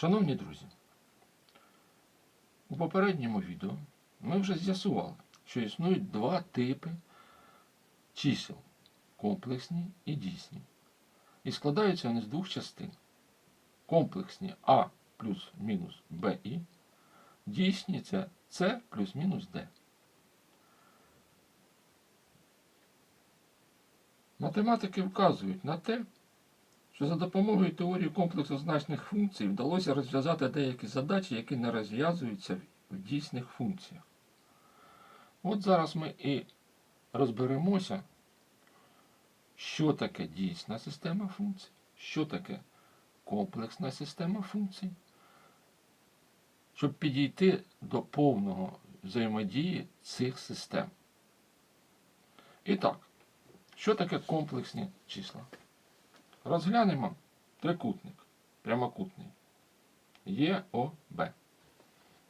Шановні друзі, у попередньому відео ми вже з'ясували, що існують два типи чисел комплексні і дійсні. І складаються вони з двох частин. Комплексні А плюс мінус БІ, дійсні це С плюс мінус Д. Математики вказують на те, що за допомогою теорії комплексозначних функцій вдалося розв'язати деякі задачі, які не розв'язуються в дійсних функціях. От зараз ми і розберемося, що таке дійсна система функцій, що таке комплексна система функцій, щоб підійти до повного взаємодії цих систем. І так, що таке комплексні числа? Розглянемо трикутник прямокутний ЄОБ,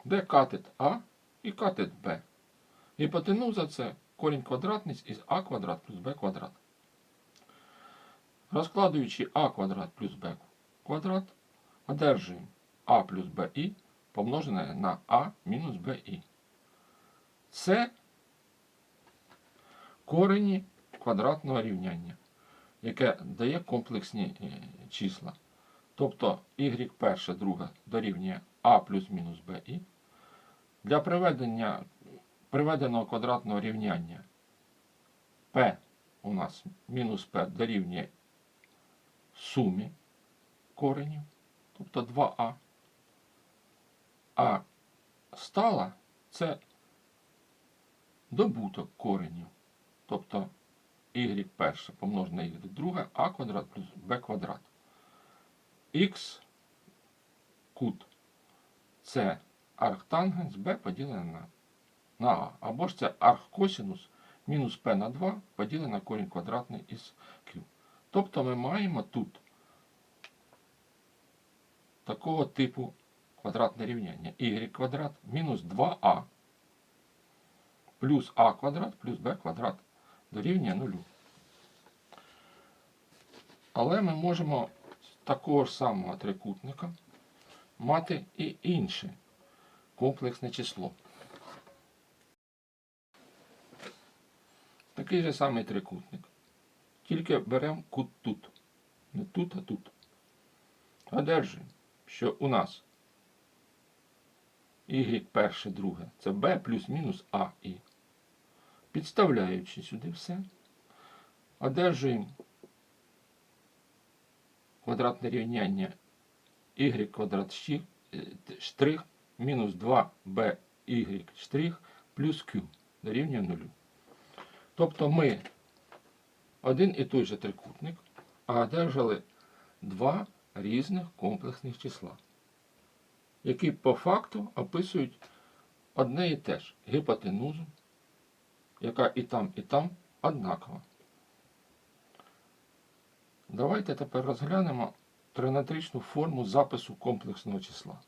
де катет А і катет Б. Гіпотенуза це корінь квадратний із А квадрат плюс Б квадрат. Розкладуючи А квадрат плюс Б квадрат, одержуємо А плюс БІ помножене на А мінус БІ. Це корені квадратного рівняння яке дає комплексні е, числа. Тобто y перше, друге дорівнює а плюс мінус bi. Для приведення приведеного квадратного рівняння p у нас мінус p дорівнює сумі коренів, тобто 2а. А стала це добуток коренів, тобто y перше помножене на y друге, а квадрат плюс b квадрат. Х кут це арктангенс b поділене на, на а. Або ж це архкосінус мінус p на 2 поділене на корінь квадратний із q. Тобто ми маємо тут такого типу квадратне рівняння y квадрат мінус 2а плюс а квадрат плюс b квадрат дорівнює нулю. Але ми можемо з такого ж самого трикутника мати і інше комплексне число. Такий же самий трикутник. Тільки беремо кут тут. Не тут, а тут. Одержуємо, що у нас y перше, друге це b плюс-мінус aі. Підставляючи сюди все, одержуємо квадратне рівняння y квадрат е, штрих мінус 2b y штрих плюс q дорівнює 0. Тобто ми один і той же трикутник, одержали два різних комплексних числа, які по факту описують одне і те ж гіпотенузу, яка і там, і там однакова. Давайте тепер розглянемо тринатричну форму запису комплексного числа.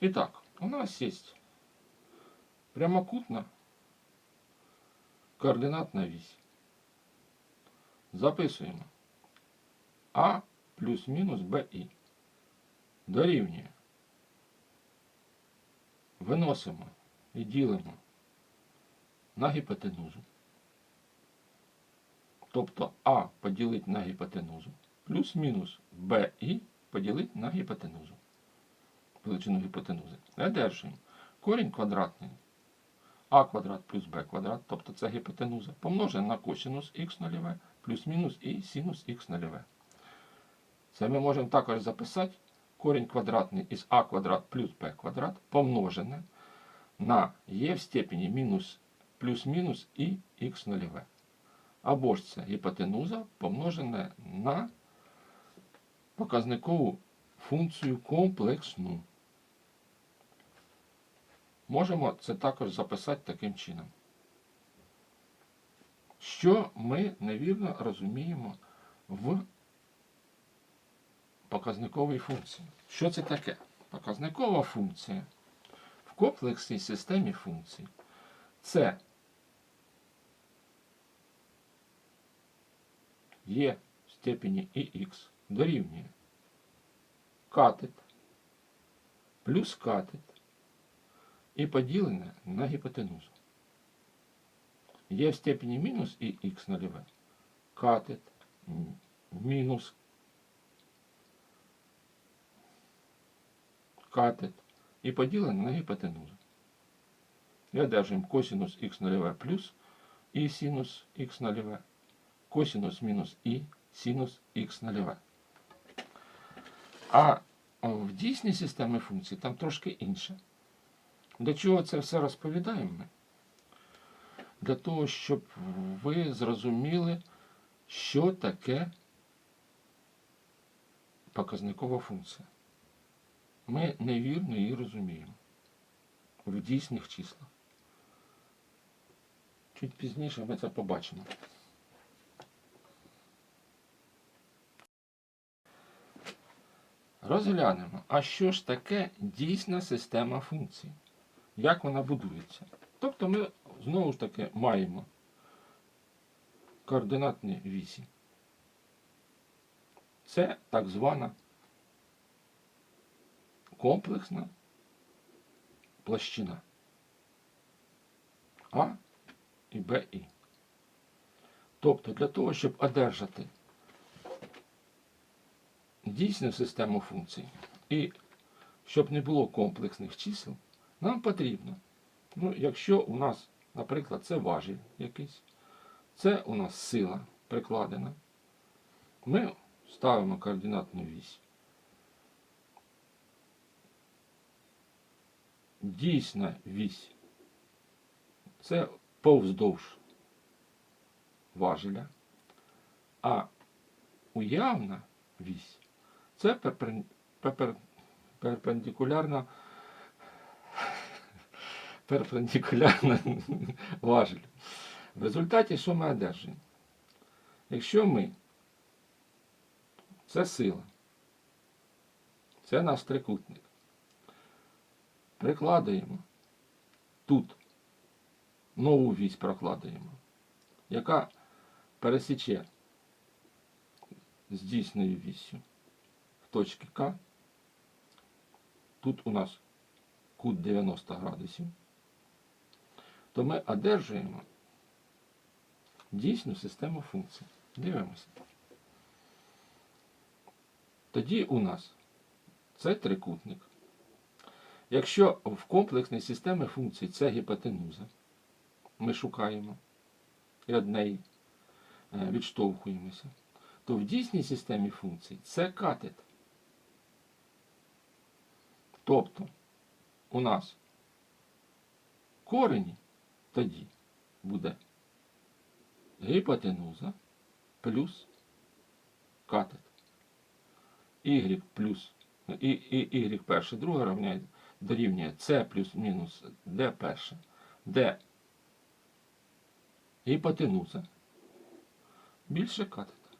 І так, у нас є прямокутна координатна вісь. Записуємо А плюс-мінус БІ. Дорівнює. Виносимо і ділимо на гіпотенузу. Тобто А поділити на гіпотенузу, плюс-мінус БІ поділити на гіпотенузу. Величину гіпотенузи. Одержуємо корінь квадратний а квадрат плюс b квадрат, тобто це гіпотенуза, помножене на косинус х нульове, плюс-мінус і синус х нульове. Це ми можемо також записати корінь квадратний із а квадрат плюс b квадрат помножене на е в степені мінус плюс-мінус і х нульове. Або ж це гіпотенуза помножене на показникову функцію комплексну. Можемо це також записати таким чином. Що ми невірно розуміємо в показниковій функції? Що це таке? Показникова функція в комплексній системі функцій це є в степені ІХ дорівнює катет плюс катет і поділене на гіпотенузу. Є в степені мінус і х нульове. Катет мінус катет і поділене на гіпотенузу. І одержуємо косинус х нульове плюс і синус х нульове, косинус мінус і синус х нульове. А в дійсній системі функцій там трошки інше. Для чого це все розповідаємо ми? Для того, щоб ви зрозуміли, що таке показникова функція. Ми невірно її розуміємо в дійсних числах. Чуть пізніше ми це побачимо. Розглянемо, а що ж таке дійсна система функцій? Як вона будується? Тобто ми знову ж таки маємо координатні вісі. Це так звана комплексна площина А і БІ. Тобто для того, щоб одержати дійсну систему функцій і щоб не було комплексних чисел, нам потрібно, ну, якщо у нас, наприклад, це важіль якийсь, це у нас сила прикладена, ми ставимо координатну вісь. Дійсна вісь. Це повздовж важеля, а уявна вісь це перпен- пепер- перпендикулярна важель. В результаті що ми одержуємо? Якщо ми це сила, це наш трикутник, прикладаємо тут нову вісь прокладаємо, яка пересіче з дійсною віссю в точці К. Тут у нас кут 90 градусів, то ми одержуємо дійсну систему функцій. Дивимося. Тоді у нас це трикутник. Якщо в комплексній системі функцій це гіпотенуза, ми шукаємо і од неї е, відштовхуємося, то в дійсній системі функцій це катет. Тобто у нас корені тоді буде гіпотенуза плюс катет. Y плюс і, і y перше друге равняє, дорівнює c плюс мінус d перше, де гіпотенуза більше катета.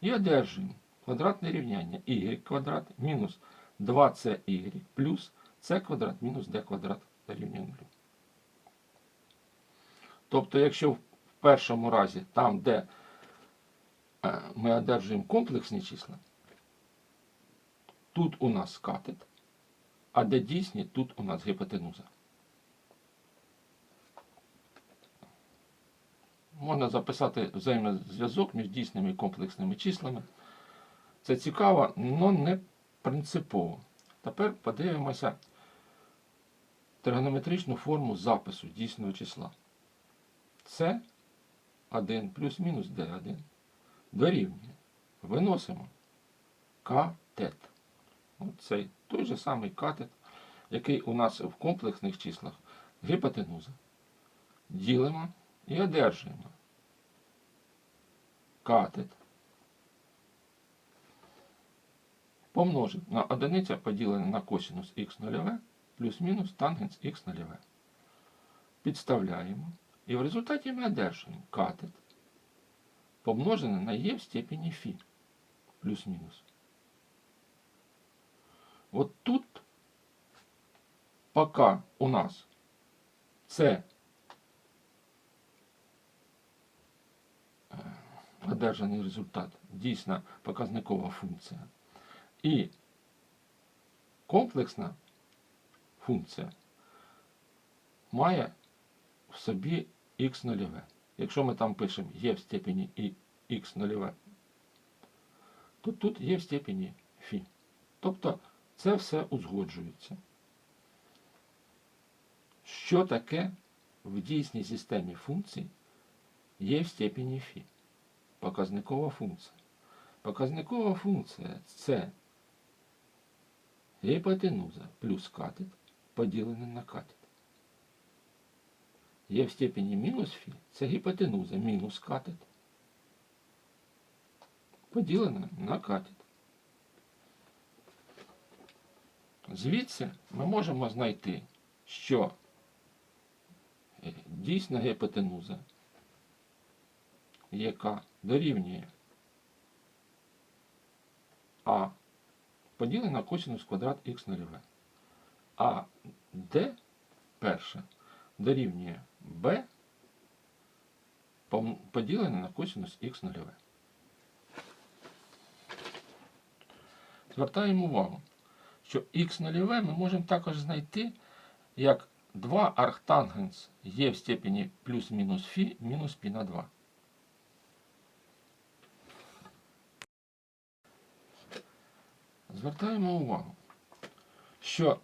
І одержуємо квадратне рівняння y квадрат мінус 2cy плюс c квадрат мінус d квадрат дорівнює 0. Тобто, якщо в першому разі, там, де е, ми одержуємо комплексні числа, тут у нас катет, а де дійсні, тут у нас гіпотенуза. Можна записати взаємозв'язок між дійсними і комплексними числами. Це цікаво, але не принципово. Тепер подивимося тригонометричну форму запису дійсного числа. С 1 плюс-мінус D1 дорівнює. Виносимо катет. От цей той же самий катет, який у нас в комплексних числах гіпотенуза. Ділимо і одержуємо катет помножить на одиниця поділене на косинус х нульове плюс-мінус тангенс х нульове. Підставляємо. І в результаті ми одержуємо катет помножене на е в степені фі плюс-мінус. От тут поки у нас це е, одержаний результат, дійсна показникова функція. І комплексна функція має в собі х нульове. Якщо ми там пишемо є в степені і х нульове, то тут є в степені фі. Тобто це все узгоджується. Що таке в дійсній системі функцій є в степені фі? Показникова функція. Показникова функція це гіпотенуза плюс катет поділене на катет. Є в степені мінус фі, це гіпотенуза мінус катет. Поділена на катет. Звідси ми можемо знайти, що е, дійсна гіпотенуза, яка дорівнює А поділена на косинус квадрат х нульове. А Д перше дорівнює b поділене на косинус х нульове. Звертаємо увагу, що х нульове ми можемо також знайти як 2 арктангенс є в степені плюс-мінус фі мінус пі на 2. Звертаємо увагу, що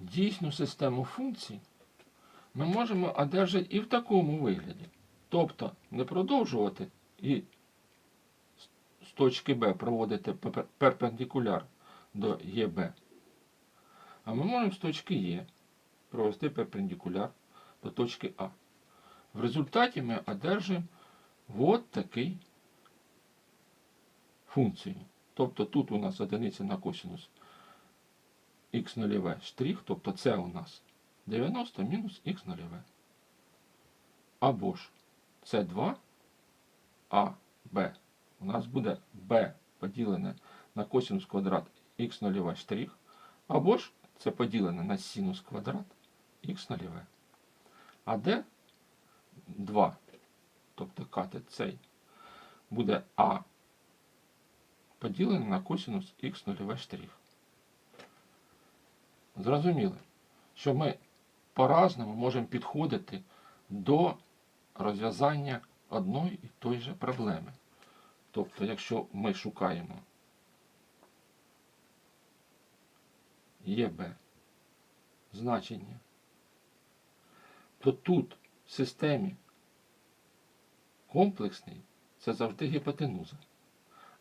дійсну систему функцій ми можемо одержати і в такому вигляді. Тобто не продовжувати і з точки Б проводити перпендикуляр до ЄБ. А ми можемо з точки Е провести перпендикуляр до точки А. В результаті ми одержуємо от такий функцію. Тобто тут у нас одиниця на косинус х нульове штрих, тобто це у нас 90 мінус х нульове. Або ж це 2 а b. У нас буде b поділене на косинус квадрат х нульове штрих, або ж це поділене на синус квадрат х нульове. А d 2, тобто катет цей, буде а поділене на косинус х нульове штрих. Зрозуміли, що ми по-разному можемо підходити до розв'язання одної і тої же проблеми. Тобто, якщо ми шукаємо ЄБ значення, то тут в системі комплексний це завжди гіпотенуза.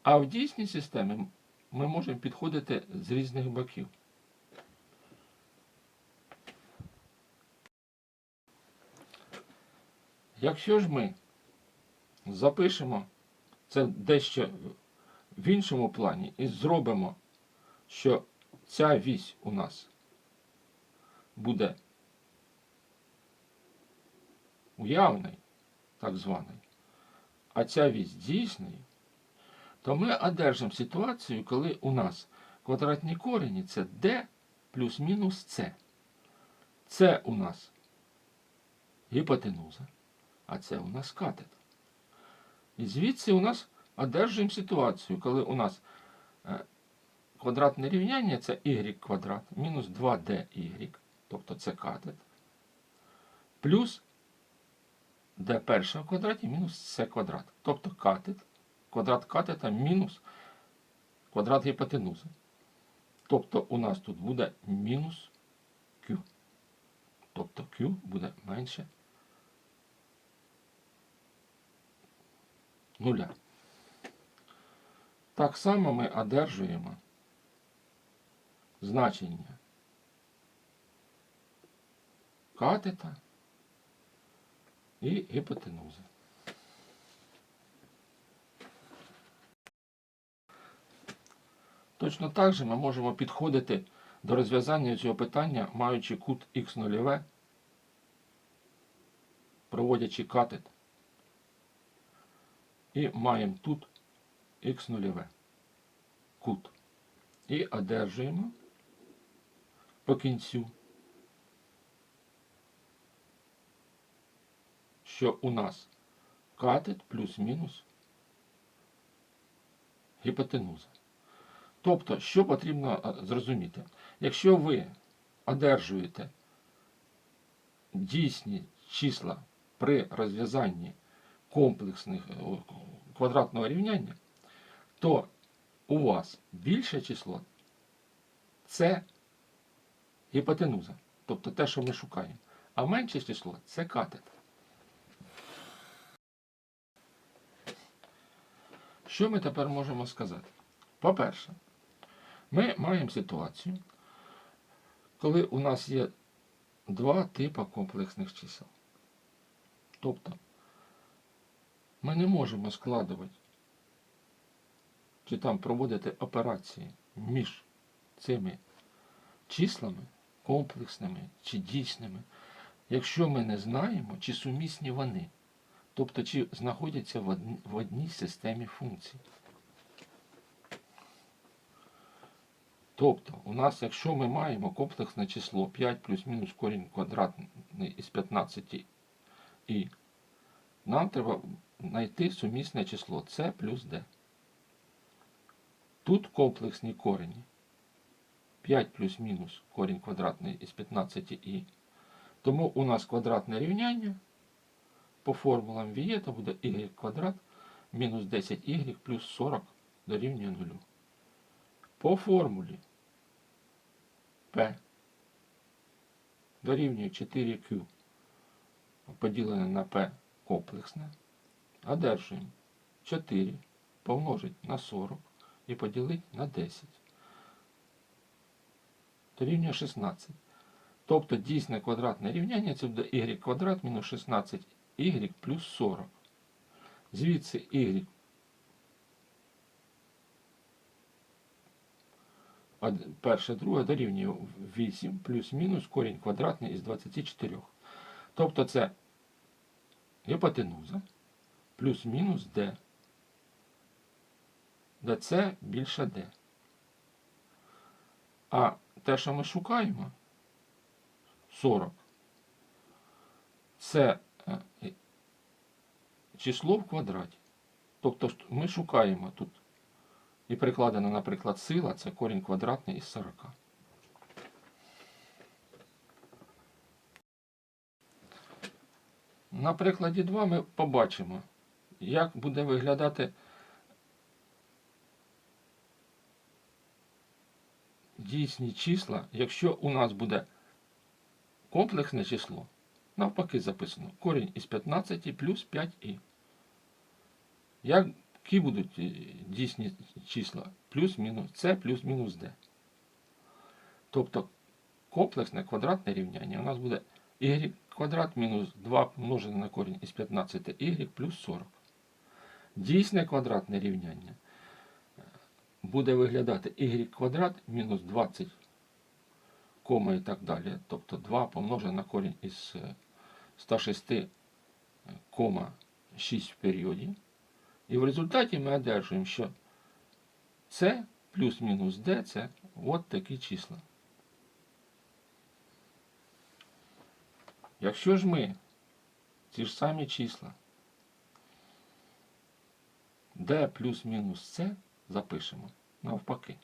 А в дійсній системі ми можемо підходити з різних боків. Якщо ж ми запишемо це дещо в іншому плані і зробимо, що ця вісь у нас буде уявний, так званий, а ця вісь дійсний, то ми одержимо ситуацію, коли у нас квадратні корені це d плюс-мінус c. Це у нас гіпотенуза, а це у нас катет. І звідси у нас одержуємо ситуацію, коли у нас е, квадратне рівняння це y квадрат мінус 2dy, тобто це катет, плюс d перше в квадраті мінус c квадрат, тобто катет, квадрат катета мінус квадрат гіпотенузи. Тобто у нас тут буде мінус q. Тобто q буде менше нуля. Так само ми одержуємо значення катета і гіпотенузи. Точно так же ми можемо підходити до розв'язання цього питання, маючи кут х нульове, проводячи катет і маємо тут х нульове кут. І одержуємо по кінцю, що у нас катет плюс-мінус гіпотенуза. Тобто, що потрібно е, зрозуміти? Якщо ви одержуєте дійсні числа при розв'язанні комплексних е, квадратного рівняння, то у вас більше число це гіпотенуза, тобто те, що ми шукаємо, а менше число це катет. Що ми тепер можемо сказати? По-перше, ми маємо ситуацію, коли у нас є два типи комплексних чисел. Тобто ми не можемо складувати чи там проводити операції між цими числами, комплексними чи дійсними, якщо ми не знаємо, чи сумісні вони, тобто чи знаходяться в одній, системі функцій. Тобто, у нас, якщо ми маємо комплексне число 5 плюс-мінус корінь квадратний із 15 і нам треба знайти сумісне число С плюс D. Тут комплексні корені 5 плюс-мінус корінь квадратний із 15 і. Тому у нас квадратне рівняння по формулам Вієта буде y квадрат мінус 10y плюс 40 дорівнює 0. По формулі P дорівнює 4Q поділене на P комплексне. Одержуємо 4 помножить на 40 і поділити на 10. Дорівнює 16. Тобто дійсне квадратне рівняння це буде y квадрат мінус 16 y плюс 40. Звідси y перше, друге дорівнює 8 плюс-мінус корінь квадратний із 24. Тобто це гіпотенуза плюс-мінус d, де це більше d. А те, що ми шукаємо, 40, це е, число в квадраті. Тобто ми шукаємо тут і прикладена, наприклад, сила це корінь квадратний із 40. На прикладі 2 ми побачимо, як буде виглядати дійсні числа, якщо у нас буде комплексне число, навпаки записано корінь із 15 плюс 5і. Які будуть е, дійсні числа? Плюс-мінус С плюс-мінус Д. Тобто комплексне квадратне рівняння у нас буде y квадрат мінус 2 помножене на корінь із 15 y плюс 40. Дійсне квадратне рівняння е, буде виглядати y квадрат мінус 20 кома і так далі. Тобто 2 помножене на корінь із е, 106 е, кома 6 в періоді. І в результаті ми одержуємо, що С плюс-мінус D це от такі числа. Якщо ж ми ці ж самі числа D плюс-мінус С запишемо навпаки,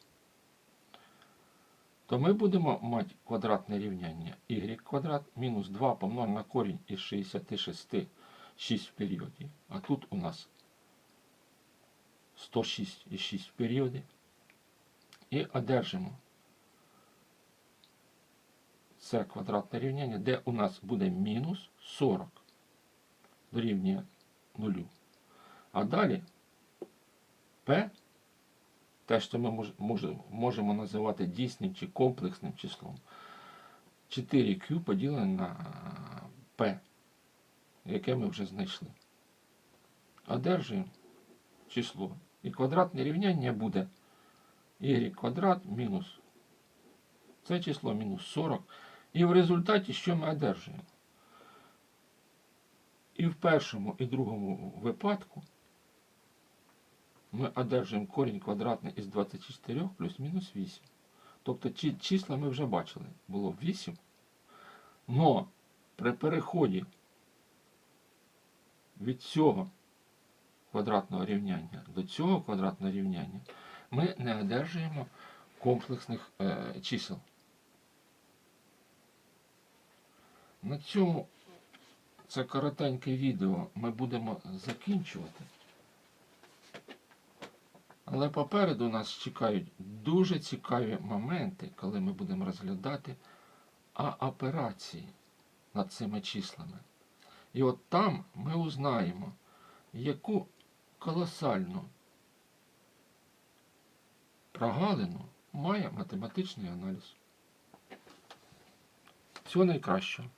то ми будемо мати квадратне рівняння y квадрат мінус 2 помножене на корінь із 66 6 в періоді. А тут у нас 106 і 6 в. І одержимо це квадратне рівняння, де у нас буде мінус 40 дорівнює 0. А далі P, те, що ми мож, мож- можемо називати дійсним чи комплексним числом, 4Q поділене на P, яке ми вже знайшли. Одержуємо число. І квадратне рівняння буде y квадрат мінус це число мінус 40. І в результаті що ми одержуємо? І в першому і другому випадку ми одержуємо корінь квадратний із 24 плюс мінус 8. Тобто ці числа ми вже бачили. Було 8. Но при переході від цього квадратного рівняння до цього квадратного рівняння ми не одержуємо комплексних е, чисел. На цьому це коротеньке відео ми будемо закінчувати. Але попереду нас чекають дуже цікаві моменти, коли ми будемо розглядати а операції над цими числами. І от там ми узнаємо, яку колосальну прогалину має математичний аналіз. Всього найкращого.